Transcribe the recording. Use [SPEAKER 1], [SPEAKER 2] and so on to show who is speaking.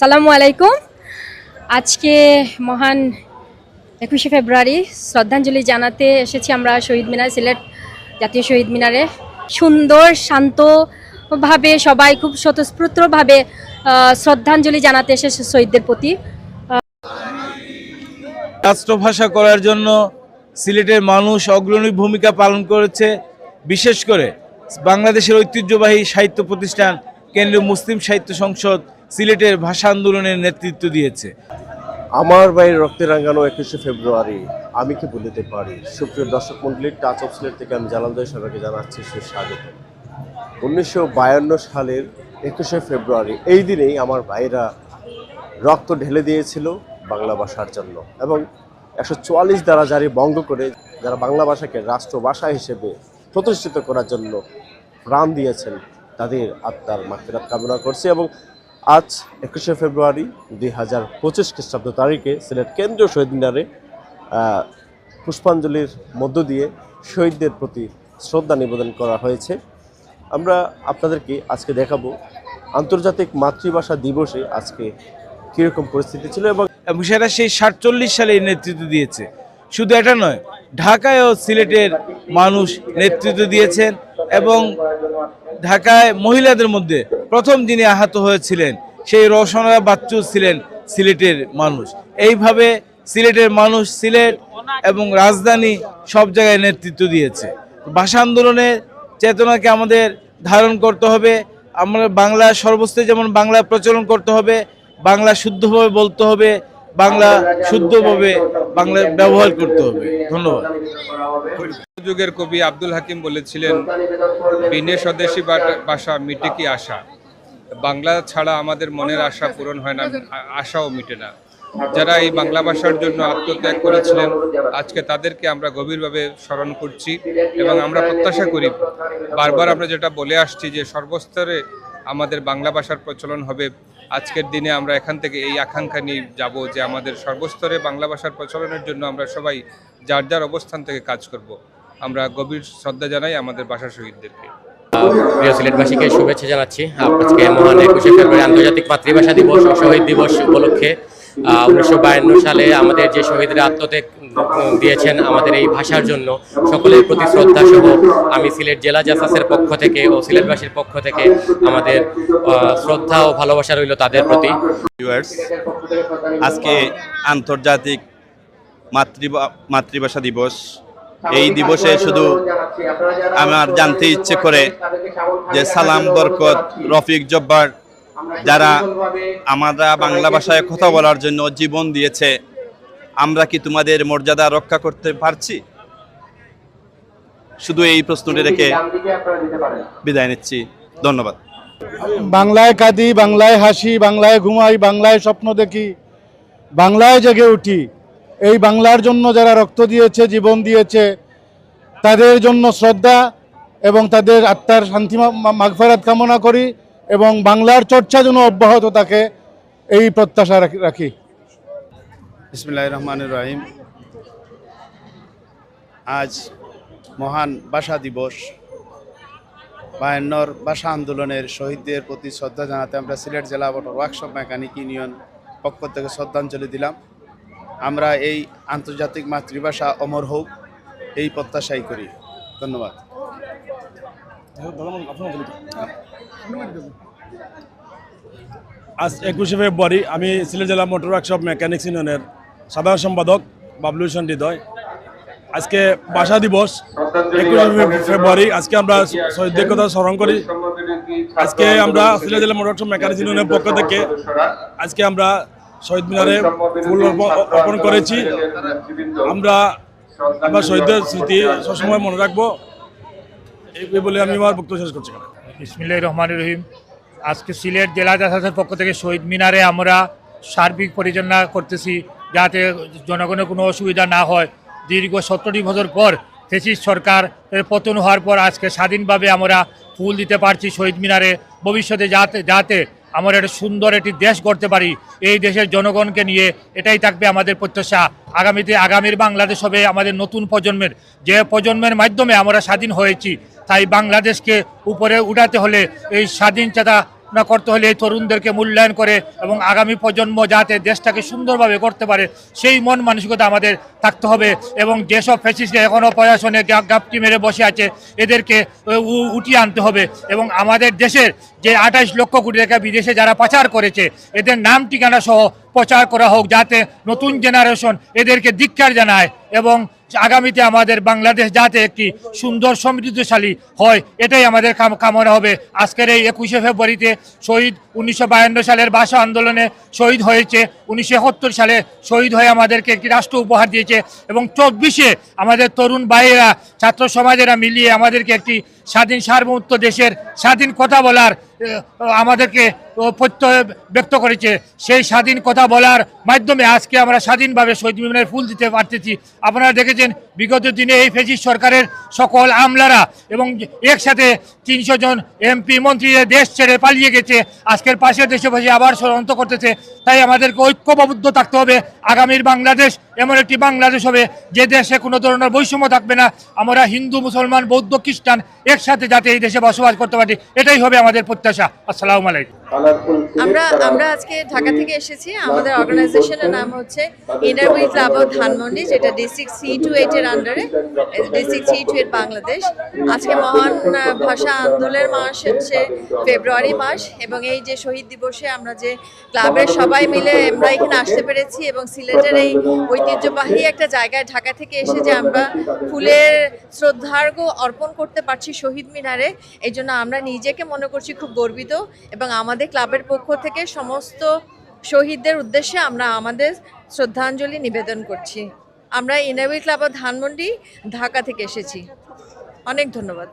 [SPEAKER 1] আসসালামু আলাইকুম। আজকে মহান একুশে ফেব্রুয়ারি, শ্রদ্ধাঞ্জলি জানাতে এসেছি আমরা শহীদ মিনার সিলেট জাতীয় শহীদ মিনারে। সুন্দর, শান্তভাবে সবাই খুব স্বতঃস্ফূর্তভাবে শ্রদ্ধাঞ্জলি জানাতে এসেছে শহীদদের প্রতি।
[SPEAKER 2] রাষ্ট্রভাষা করার জন্য সিলেটের মানুষ অগ্রণী ভূমিকা পালন করেছে। বিশেষ করে বাংলাদেশের ঐতিহ্যবাহী সাহিত্য প্রতিষ্ঠান কেন্দ্রীয় মুসলিম সাহিত্য সংসদ সিলেটের ভাষা আন্দোলনের নেতৃত্ব দিয়েছে।
[SPEAKER 3] আমার ভাইয়ের রক্তে রাঙানো একুশে ফেব্রুয়ারি, আমি কি বলিতে পারি? সুপ্রিয় দর্শক মন্ডলীর টাচ অফ সিলেট থেকে আমি জালালদয় সবাইকে জানাচ্ছি সুস্বাগত। উনিশশো বায়ান্ন সালের একুশে ফেব্রুয়ারি, এই দিনেই আমার ভাইরা রক্ত ঢেলে দিয়েছিল বাংলা ভাষার জন্য এবং একশো চুয়াল্লিশ দ্বারা জারি বঙ্গ করে যারা বাংলা ভাষাকে রাষ্ট্রভাষা হিসেবে প্রতিষ্ঠিত করার জন্য প্রাণ দিয়েছেন তাদের আত্মার মাফিরাত কামনা করছি এবং আজ একুশে ফেব্রুয়ারি দুই হাজার পঁচিশ খ্রিস্টাব্দ তারিখে সিলেট কেন্দ্রীয় শহীদ মিনারে পুষ্পাঞ্জলির মধ্য দিয়ে শহীদদের প্রতি শ্রদ্ধা নিবেদন করা হয়েছে। আমরা আপনাদেরকে আজকে দেখাবো আন্তর্জাতিক মাতৃভাষা দিবসে আজকে কীরকম পরিস্থিতি ছিল এবং
[SPEAKER 2] এবং সেটা সেই সাতচল্লিশ সালে নেতৃত্ব দিয়েছে। শুধু এটা নয় ঢাকায় ও সিলেটের মানুষ নেতৃত্ব দিয়েছেন এবং ঢাকায় মহিলাদের মধ্যে প্রথম যিনি আহত হয়েছিলেন সেই রওশনা বাচ্চু ছিলেন সিলেটের মানুষ। এইভাবে সিলেটের মানুষ সিলেট এবং রাজধানী সব জায়গায় নেতৃত্ব দিয়েছে। ভাষা আন্দোলনের চেতনাকে আমাদের ধারণ করতে হবে, আমরা বাংলা সর্বস্তে যেমন বাংলা প্রচলন করতে হবে, বাংলা শুদ্ধভাবে বলতে হবে বাংলা শুদ্ধভাবে বাংলা ব্যবহার করতে হবে। ধন্যবাদ।
[SPEAKER 4] যুগের কবি আব্দুল হাকিম বলেছিলেন, বিনে স্বদেশী বা- ভাষা মিটে কি আশা? বাংলা ছাড়া আমাদের মনের আশা পূরণ হয় না, আশাও মিটে না। যারা এই বাংলা ভাষার জন্য আত্মত্যাগ করেছিলেন, আজকে তাদেরকে আমরা গভীরভাবে স্মরণ করছি এবং আমরা প্রত্যাশা করি, বারবার আমরা যেটা বলে আসছি যে সর্বস্তরে আমাদের বাংলা ভাষার প্রচলন হবে। আজকের দিনে আমরা এখান থেকে এই আকাঙ্ক্ষা নিয়ে যাব যে আমাদের সর্বস্তরে বাংলা ভাষার প্রচলনের জন্য আমরা সবাই যার যার অবস্থান থেকে কাজ করব। আমরা গভীর শ্রদ্ধা জানাই আমাদের ভাষা শহীদদেরকে।
[SPEAKER 5] প্রিয় সিলেটবাসীকে শুভেচ্ছা জানাচ্ছি। আজকে মহান একুশে ফেব্রুয়ারি আন্তর্জাতিক মাতৃভাষা দিবস, শহীদ দিবস উপলক্ষে উনিশশো বায়ান্ন সালে আমাদের যে শহীদরা আত্মত্যাগ দিয়েছেন আমাদের এই ভাষার জন্য। সকলের প্রতি শ্রদ্ধা সহ আমি সিলেট জেলা জাসাসের পক্ষ থেকে ও সিলেটবাসীর পক্ষ থেকে আমাদের শ্রদ্ধা ও ভালোবাসা রইল তাদের প্রতি।
[SPEAKER 6] আজকে আন্তর্জাতিক মাতৃভা- মাতৃভাষা দিবস। এই দিবসে শুধু আমার জানতে ইচ্ছে করে যে সালাম, বরকত, রফিক জব্বার যারা আমরা বাংলা ভাষায় কথা বলার জন্য জীবন দিয়েছে আমরা কি তোমাদের মর্যাদা রক্ষা করতে পারছি? শুধু এই প্রশ্নটি রেখে বিদায় নিচ্ছি। ধন্যবাদ।
[SPEAKER 7] বাংলায় কাঁদি, বাংলায় হাসি, বাংলায় ঘুমাই, বাংলায় স্বপ্ন দেখি, বাংলায় জেগে উঠি। এই বাংলার জন্য যারা রক্ত দিয়েছে, জীবন দিয়েছে, তাদের জন্য শ্রদ্ধা এবং তাদের আত্মার শান্তি মা- মাগফেরাত কামনা করি এবং বাংলার চর্চা যেন অব্যাহত থাকে, এই প্রত্যাশা রাখি।
[SPEAKER 8] বিসমিল্লাহ রহমান রহিম। আজ মহান ভাষা দিবস। বায়ান্নর ভাষা আন্দোলনের শহীদদের প্রতি শ্রদ্ধা জানাতে আমরা সিলেট জেলা মোটর ওয়ার্কশপ মেকানিক ইউনিয়ন পক্ষ থেকে শ্রদ্ধাঞ্জলি দিলাম। আমরা এই আন্তর্জাতিক মাতৃভাষা অমর হোক, এই প্রত্যাশাই করি। ধন্যবাদ।
[SPEAKER 9] আজ একুশে ফেব্রুয়ারি আমি সিলেট জেলা মোটর ওয়ার্কশপ মেকানিক্স ইউনিয়নের সাধারণ সম্পাদক বাবলু হোসেন হৃদয়। আজকে ভাষা দিবস, একুশে ফেব্রুয়ারি। আজকে আমরা শহীদদের কথা স্মরণ করি। আজকে আমরা সিলেট জেলা মোটর মেকানিক্স ইউনিয়নের পক্ষ থেকে আজকে আমরা শহীদ মিনারে ফুল অর্পণ করেছি। আমরা আমরা শহীদদের স্মৃতি সবসময় মনে রাখব। এই বলে আমি আমার বক্তব্য শেষ করছি।
[SPEAKER 10] বিসমিল্লাহ রহমান রহিম। আজকে সিলেট জেলা জাসাসের পক্ষ থেকে শহীদ মিনারে আমরা সার্বিক পরিচালনা করতেছি। যাতে জনগণের কোনো অসুবিধা না হয়। দীর্ঘ সত্তরটি বছর পর ফেসিস সরকার পতন হওয়ার পর আজকে স্বাধীনভাবে আমরা ফুল দিতে পারছি শহীদ মিনারে। ভবিষ্যতে যাতে যাতে আমরা একটা সুন্দর একটি দেশ গড়তে পারি, এই দেশের জনগণকে নিয়ে এটাই থাকবে আমাদের প্রত্যাশা। আগামীতে আগামীর বাংলাদেশ হবে আমাদের নতুন প্রজন্মের। যে প্রজন্মের মাধ্যমে আমরা স্বাধীন হয়েছি, তাই বাংলাদেশকে উপরে উঠাতে হলে এই স্বাধীনতা পরিকল্পনা করতে হলে এই তরুণদেরকে মূল্যায়ন করে এবং আগামী প্রজন্ম যাতে দেশটাকে সুন্দরভাবে করতে পারে, সেই মন মানসিকতা আমাদের থাকতে হবে এবং যেসব ফ্যাসিস্ট এখনও প্রশাসনে গাপটি মেরে বসে আছে, এদেরকে উঠিয়ে আনতে হবে এবং আমাদের দেশের যে আঠাইশ লক্ষ কোটি টাকা বিদেশে যারা পাচার করেছে, এদের নাম ঠিকানা সহ প্রচার করা হোক যাতে নতুন জেনারেশন এদেরকে ধিক্কার জানায় এবং আগামীতে আমাদের বাংলাদেশ যাতে একটি সুন্দর সমৃদ্ধশালী হয়, এটাই আমাদের কাম- কামনা হবে। আজকের এই একুশে ফেব্রুয়ারিতে শহীদ উনিশশো বায়ান্ন সালের ভাষা আন্দোলনে শহীদ হয়েছে, উনিশশো একাত্তর সালে শহীদ হয়ে আমাদেরকে একটি রাষ্ট্র উপহার দিয়েছে এবং চব্বিশে আমাদের তরুণ ভাইয়েরা, ছাত্র সমাজেরা মিলিয়ে আমাদেরকে একটি স্বাধীন সার্বভৌমত্ব দেশের স্বাধীন কথা বলার আমাদেরকে প্রত্যয় ব্যক্ত করেছে। সেই স্বাধীন কথা বলার মাধ্যমে আজকে আমরা স্বাধীনভাবে শহীদ মিনারের ফুল দিতে পারতেছি। আপনারা দেখেছেন, বিগত দিনে এই ফেসিস সরকারের সকল আমলারা এবং একসাথে তিনশো জন এমপি মন্ত্রী দেশ ছেড়ে পালিয়ে গেছে। আজকের পাশের দেশে বসে আবার ষড়যন্ত্র করতেছে। তাই আমাদেরকে ঐক্যবদ্ধ থাকতে হবে। আগামীর বাংলাদেশ এমন একটি বাংলাদেশ হবে যে দেশে কোনো ধরনের বৈষম্য থাকবে না। আমরা হিন্দু, মুসলমান, বৌদ্ধ, খ্রিস্টান একসাথে যাতে এই দেশে বসবাস করতে পারি। এটাই হবে আমাদের প্রত্যাশা। আসসালামু আলাইকুম।
[SPEAKER 11] আমরা আমরা আজকে ঢাকা থেকে এসেছি। আমাদের অর্গানাইজেশনের নাম হচ্ছে ইনারউই ক্লাব অফ ধানমন্ডি যেটা ডিস্ট্রিক্ট সি টু এইটের আন্ডারে district C two eight Bangladesh আজকে মহান ভাষা আন্দোলনের মাস হচ্ছে ফেব্রুয়ারি মাস, এবং এই যে শহীদ দিবসে আমরা যে ক্লাবের সবাই মিলে আমরা এখানে আসতে পেরেছি, এবং সিলেটের এই ঐতিহ্যবাহী একটা জায়গায় ঢাকা থেকে এসে যে আমরা ফুলের শ্রদ্ধার্ঘ অর্পণ করতে পারছি শহীদ মিনারে, এই জন্য আমরা নিজেকে মনে করছি খুব গর্বিত এবং আমাদের ক্লাবের পক্ষ থেকে সমস্ত শহীদদের উদ্দেশ্যে আমরা আমাদের শ্রদ্ধাঞ্জলি নিবেদন করছি। আমরা ইনাবি ক্লাব ধানমন্ডি ঢাকা থেকে এসেছি। অনেক ধন্যবাদ।